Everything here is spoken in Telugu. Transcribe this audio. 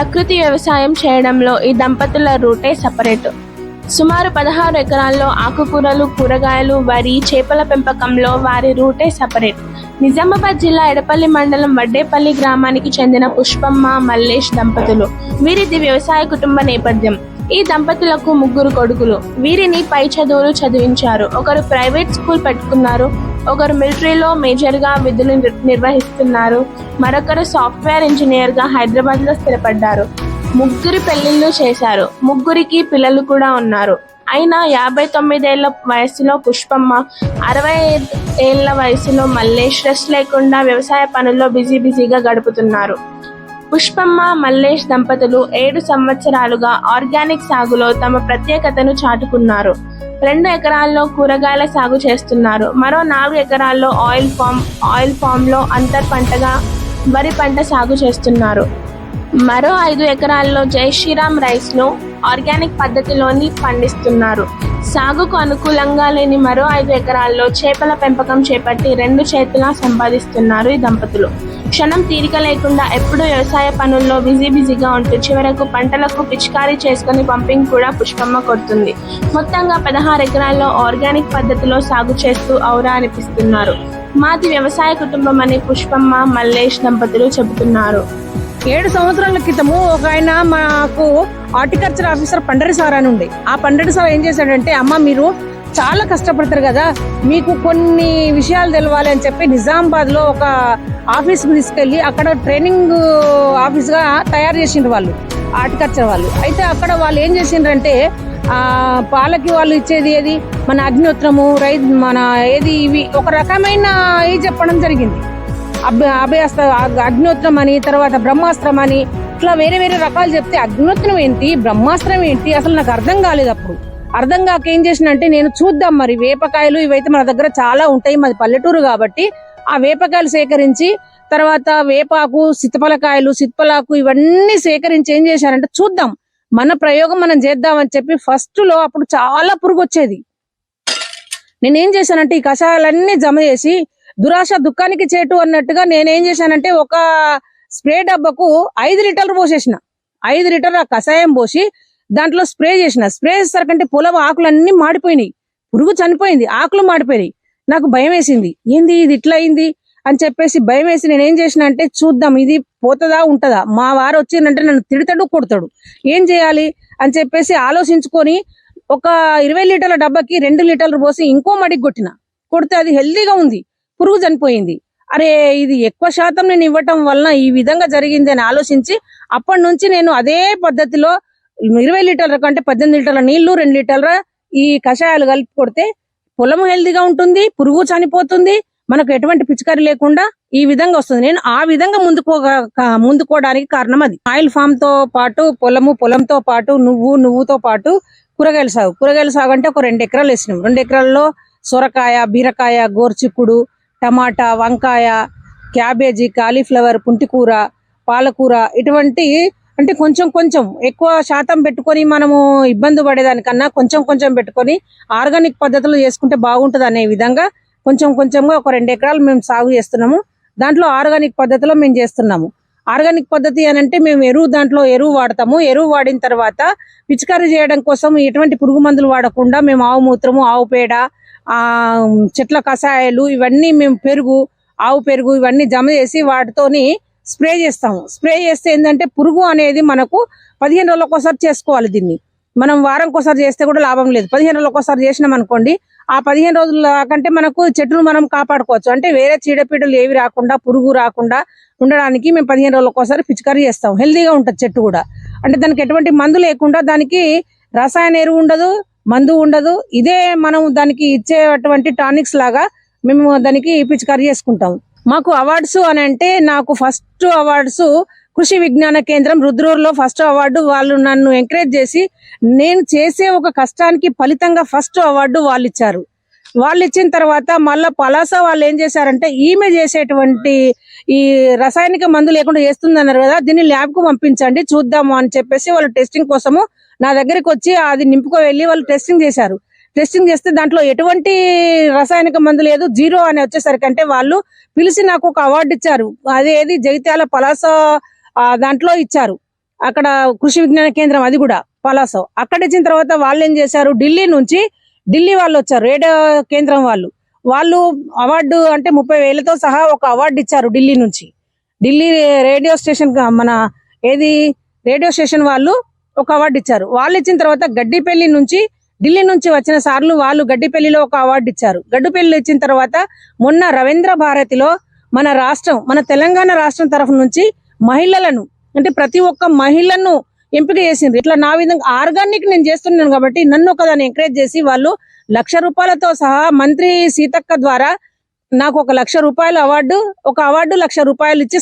ప్రకృతి వ్యవసాయం చేయడంలో ఈ దంపతుల రూటే సపరేట్. సుమారు పదహారు ఎకరాల్లో ఆకుకూరలు కూరగాయలు వరి చేపల పెంపకంలో వారి రూటే సపరేట్. నిజామాబాద్ జిల్లా ఎడపల్లి మండలం వడ్డేపల్లి గ్రామానికి చెందిన పుష్పమ్మ మల్లేష్ దంపతులు. వీరిది వ్యవసాయ కుటుంబ నేపథ్యం. ఈ దంపతులకు ముగ్గురు కొడుకులు. వీరిని పై చదువులు చదివించారు. ఒకరు ప్రైవేట్ స్కూల్ పెట్టుకున్నారు. ఒకరు మిలిటరీలో మేజర్గా విధులు నిర్వహిస్తున్నారు. మరొకరు సాఫ్ట్వేర్ ఇంజనీర్గా హైదరాబాద్లో స్థిరపడ్డారు. ముగ్గురి పెళ్ళిళ్ళు చేశారు. ముగ్గురికి పిల్లలు కూడా ఉన్నారు. అయినా యాభై తొమ్మిదేళ్ళ వయసులో పుష్పమ్మ అరవై ఏళ్ళ వయసులో మల్లేష్ స్ట్రెస్ లేకుండా వ్యవసాయ పనుల్లో బిజీ బిజీగా గడుపుతున్నారు. పుష్పమ్మ మల్లేష్ దంపతులు ఏడు సంవత్సరాలుగా ఆర్గానిక్ సాగులో తమ ప్రత్యేకతను చాటుకున్నారు. రెండు ఎకరాల్లో కూరగాయల సాగు చేస్తున్నారు. మరో నాలుగు ఎకరాల్లో ఆయిల్ ఫామ్ ఆయిల్ ఫామ్లో అంతర్ పంటగా వరి పంట సాగు చేస్తున్నారు. మరో ఐదు ఎకరాల్లో జై శ్రీరామ్ రైస్ను ఆర్గానిక్ పద్ధతిలోని పండిస్తున్నారు. సాగుకు అనుకూలంగా లేని మరో ఐదు ఎకరాల్లో చేపల పెంపకం చేపట్టి రెండు చేతులా సంపాదిస్తున్నారు ఈ దంపతులు. క్షణం తీరిక లేకుండా ఎప్పుడూ వ్యవసాయ పనుల్లో బిజీ బిజీగా ఉంటూ చివరకు పంటలకు పిచికారీ చేసుకుని పంపింగ్ కూడా పుష్పమ్మ కొడుతుంది. మొత్తంగా పదహారు ఎకరాల్లో ఆర్గానిక్ పద్ధతిలో సాగు చేస్తూ ఔరా అనిపిస్తున్నారు. మాది వ్యవసాయ కుటుంబం అని పుష్పమ్మ మల్లేష్ దంపతులు చెబుతున్నారు. ఏడు సంవత్సరాల క్రితము ఒక ఆయన మాకు హార్టికల్చర్ ఆఫీసర్ పండరి సార్ అని ఉండే. ఆ పండరి సార్ ఏం చేశాడంటే అమ్మ మీరు చాలా కష్టపడతారు కదా మీకు కొన్ని విషయాలు తెలవాలి అని చెప్పి నిజామాబాద్లో ఒక ఆఫీస్ తీసుకెళ్ళి అక్కడ ట్రైనింగ్ ఆఫీస్గా తయారు చేసిండ్రు వాళ్ళు హార్టికల్చర్ వాళ్ళు. అయితే అక్కడ వాళ్ళు ఏం చేసిండ్రంటే ఆ పాలకి వాళ్ళు ఇచ్చేది ఏది? మన అగ్నిహోత్రము రై మన ఏది ఇవి? ఒక రకమైన ఇది చెప్పడం జరిగింది. అభ్య అగ్నోత్రం అని తర్వాత బ్రహ్మాస్త్రం అని ఇట్లా వేరే వేరే రకాలు చెప్తే అగ్నోత్రం ఏంటి బ్రహ్మాస్త్రం ఏంటి అసలు నాకు అర్థం కాలేదు అప్పుడు. అర్థం కాక ఏం చేసినంటే నేను చూద్దాం మరి వేపకాయలు ఇవైతే మన దగ్గర చాలా ఉంటాయి మాది పల్లెటూరు కాబట్టి ఆ వేపకాయలు సేకరించి తర్వాత వేపాకు సిత్తపలకాయలు సిత్పలాకు ఇవన్నీ సేకరించి ఏం చేశారంటే చూద్దాం మన ప్రయోగం మనం చేద్దామని చెప్పి ఫస్ట్లో అప్పుడు చాలా పురుగు వచ్చేది నేనేం చేశానంటే ఈ కషాయాలన్నీ జమ చేసి దురాశ దుఃఖానికి చేటు అన్నట్టుగా నేనేం చేశానంటే ఒక స్ప్రే డబ్బాకు ఐదు లీటర్లు పోసేసిన. ఐదు లీటర్ల కషాయం పోసి దాంట్లో స్ప్రే చేసిన. స్ప్రే చేసేసరికంటే పొలం ఆకులన్నీ మాడిపోయినాయి. పురుగు చనిపోయింది. ఆకులు మాడిపోయినాయి. నాకు భయం వేసింది. ఏంది ఇది ఇట్లా అయింది? అని చెప్పేసి భయం వేసి నేను ఏం చేసిన అంటే చూద్దాం ఇది పోతుందా ఉంటదా? మా వారు వచ్చిందంటే నన్ను తిడతాడు కొడతాడు. ఏం చేయాలి? అని చెప్పేసి ఆలోచించుకొని ఒక ఇరవై లీటర్ల డబ్బాకి రెండు లీటర్లు పోసి ఇంకో మడికి కొట్టిన. కొడితే అది హెల్దీగా ఉంది. పురుగు చనిపోయింది. అరే ఇది ఎక్కువ శాతం నేను ఇవ్వటం వలన ఈ విధంగా జరిగింది అని ఆలోచించి అప్పటి నుంచి నేను అదే పద్ధతిలో ఇరవై లీటర్ల కంటే పద్దెనిమిది లీటర్ల నీళ్ళు రెండు లీటర్ల ఈ కషాయాలు కలిపి కొడితే పొలం హెల్దీగా ఉంటుంది పురుగు చనిపోతుంది మనకు ఎటువంటి పిచికారి లేకుండా ఈ విధంగా వస్తుంది. నేను ఆ విధంగా ముందుకో ముందుకోవడానికి కారణం అది. ఆయిల్ ఫామ్తో పాటు పొలము పొలంతో పాటు నువ్వు నువ్వుతో పాటు కూరగాయల సాగు. కూరగాయల సాగు అంటే ఒక రెండు ఎకరాలు వేసినాం. రెండు ఎకరాల్లో సొరకాయ బీరకాయ గోర్చిక్కుడు టమాటా వంకాయ క్యాబేజీ కాలీఫ్లవర్ పుంటికూర పాలకూర ఇటువంటి అంటే కొంచెం కొంచెం ఎక్కువ శాతం పెట్టుకొని మనము ఇబ్బంది పడేదానికన్నా కొంచెం కొంచెం పెట్టుకొని ఆర్గానిక్ పద్ధతిలో చేసుకుంటే బాగుంటది అనే విధంగా కొంచెం కొంచెంగా ఒక రెండు ఎకరాలు మేము సాగు చేస్తున్నాము. దాంట్లో ఆర్గానిక్ పద్ధతిలో మేము చేస్తున్నాము. ఆర్గానిక్ పద్ధతి అని అంటే మేము ఎరువు దాంట్లో ఎరువు వాడతాము. ఎరువు వాడిన తర్వాత పిచికారీ చేయడం కోసం ఎటువంటి పురుగు మందులు వాడకుండా మేము ఆవు మూత్రము ఆవు పేడ చెట్ల కషాయాలు ఇవన్నీ మేము పెరుగు ఆవు పెరుగు ఇవన్నీ జమ చేసి వాటితోని స్ప్రే చేస్తాము. స్ప్రే చేస్తే ఏంటంటే పురుగు అనేది మనకు పదిహేను రోజులకు ఒకసారి చేసుకోవాలి దీన్ని. మనం వారంకి ఒకసారి చేస్తే కూడా లాభం లేదు. పదిహేను రోజులు ఒకసారి చేసినాం అనుకోండి ఆ పదిహేను రోజుల కంటే మనకు చెట్టును మనం కాపాడుకోవచ్చు. అంటే వేరే చీడపీడలు ఏవి రాకుండా పురుగు రాకుండా ఉండడానికి మేము పదిహేను రోజుల ఒకసారి పిచికారీ చేస్తాం. హెల్దీగా ఉంటుంది చెట్టు కూడా. అంటే దానికి ఎటువంటి మందు లేకుండా దానికి రసాయన ఎరువు ఉండదు మందు ఉండదు. ఇదే మనం దానికి ఇచ్చేటువంటి టానిక్స్ లాగా మేము దానికి పిచికారీ చేసుకుంటాం. మాకు అవార్డ్స్ అని అంటే నాకు ఫస్ట్ అవార్డ్స్ కృషి విజ్ఞాన కేంద్రం రుద్రూరులో ఫస్ట్ అవార్డు వాళ్ళు నన్ను ఎంకరేజ్ చేసి నేను చేసే ఒక కష్టానికి ఫలితంగా ఫస్ట్ అవార్డు వాళ్ళు ఇచ్చారు. వాళ్ళు ఇచ్చిన తర్వాత మళ్ళా పలాస వాళ్ళు ఏం చేశారంటే ఈమె చేసేటువంటి ఈ రసాయనిక మందు లేకుండా చేస్తుందన్నారు కదా దీన్ని ల్యాబ్కు పంపించండి చూద్దాము అని చెప్పేసి వాళ్ళు టెస్టింగ్ కోసము నా దగ్గరికి వచ్చి అది నింపుకో వెళ్ళి వాళ్ళు టెస్టింగ్ చేశారు. టెస్టింగ్ చేస్తే దాంట్లో ఎటువంటి రసాయనిక మందు లేదు జీరో అని వచ్చేసరికి అంటే వాళ్ళు పిలిచి నాకు ఒక అవార్డు ఇచ్చారు. అదేది జగిత్యాల పలాస దాంట్లో ఇచ్చారు. అక్కడ కృషి విజ్ఞాన కేంద్రం అది కూడా పలాసో అక్కడ ఇచ్చిన తర్వాత వాళ్ళు ఏం చేశారు? ఢిల్లీ నుంచి ఢిల్లీ వాళ్ళు వచ్చారు రేడియో కేంద్రం వాళ్ళు. వాళ్ళు అవార్డు అంటే ముప్పై వేలతో సహా ఒక అవార్డు ఇచ్చారు ఢిల్లీ నుంచి. ఢిల్లీ రేడియో స్టేషన్ మన ఏది రేడియో స్టేషన్ వాళ్ళు ఒక అవార్డు ఇచ్చారు. వాళ్ళు ఇచ్చిన తర్వాత గడ్డిపల్లి నుంచి ఢిల్లీ నుంచి వచ్చిన సార్లు వాళ్ళు గడ్డిపల్లిలో ఒక అవార్డు ఇచ్చారు. గడ్డిపల్లి ఇచ్చిన తర్వాత మొన్న రవీంద్ర భారతిలో మన రాష్ట్రం మన తెలంగాణ రాష్ట్రం తరఫు నుంచి మహిళలను అంటే ప్రతి ఒక్క మహిళను ఎంపిక చేసింది ఇట్లా నా విధంగా ఆర్గానిక్ నేను చేస్తున్నాను కాబట్టి నన్ను ఒకదాన్ని ఎంకరేజ్ చేసి వాళ్ళు లక్ష రూపాయలతో సహా మంత్రి సీతక్క ద్వారా నాకు ఒక లక్ష రూపాయల అవార్డు ఒక అవార్డు లక్ష రూపాయలు ఇచ్చి